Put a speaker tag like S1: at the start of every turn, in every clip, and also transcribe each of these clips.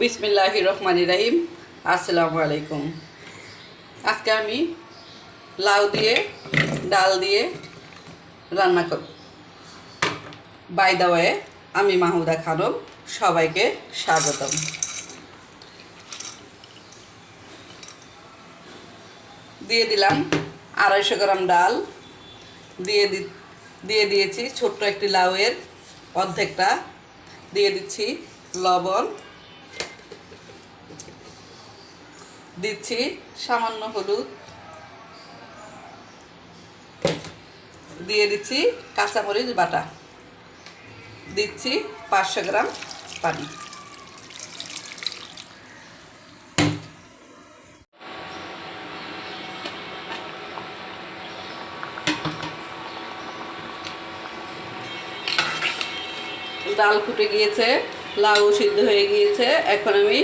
S1: বিসমিল্লাহ রহমান রাহিম। আসসালামু আলাইকুম। আজকে আমি লাউ দিয়ে, ডাল দিয়ে রান্না করব। বাই দা ওয়ে আমি মাহুদা খানম, সবাইকে স্বাগতম। দিয়ে দিলাম আড়াইশো গ্রাম ডাল। দিয়ে দিয়ে দিয়েছি ছোট্ট একটি লাউয়ের অর্ধেকটা। দিয়ে দিচ্ছি লবণ। দিচ্ছি, সামান্য হলুদ। দিয়ে দিচ্ছি কাঁচামরিচ বাটা। দিচ্ছি পাঁচশো গ্রাম পানি। ডাল ফুটে গিয়েছে, লাউ সিদ্ধ হয়ে গিয়েছে, এখন আমি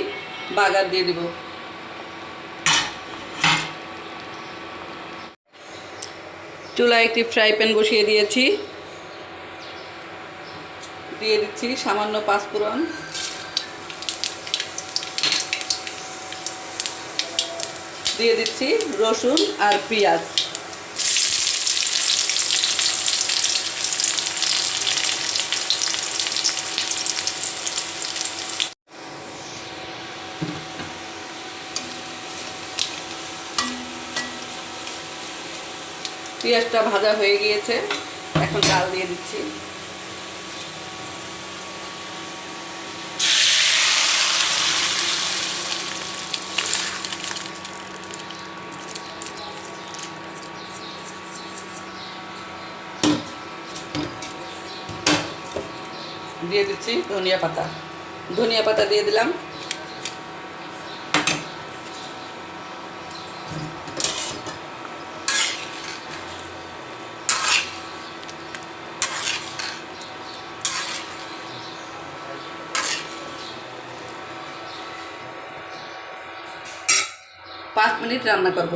S1: বাগার দিয়ে দিব। চুলায় একটি ফ্রাই প্যান বসিয়ে দিয়েছি। দিয়ে দিচ্ছি সামান্য পাঁচফোড়ন। দিয়ে দিচ্ছি রসুন আর পেঁয়াজ। পেঁয়াজটা ভাজা হয়ে গিয়েছে। এখন ডাল দিয়ে দিচ্ছি। দিয়ে দিচ্ছি ধনিয়া পাতা। ধনিয়া পাতা দিয়ে দিলাম। পাঁচ মিনিট রান্না করব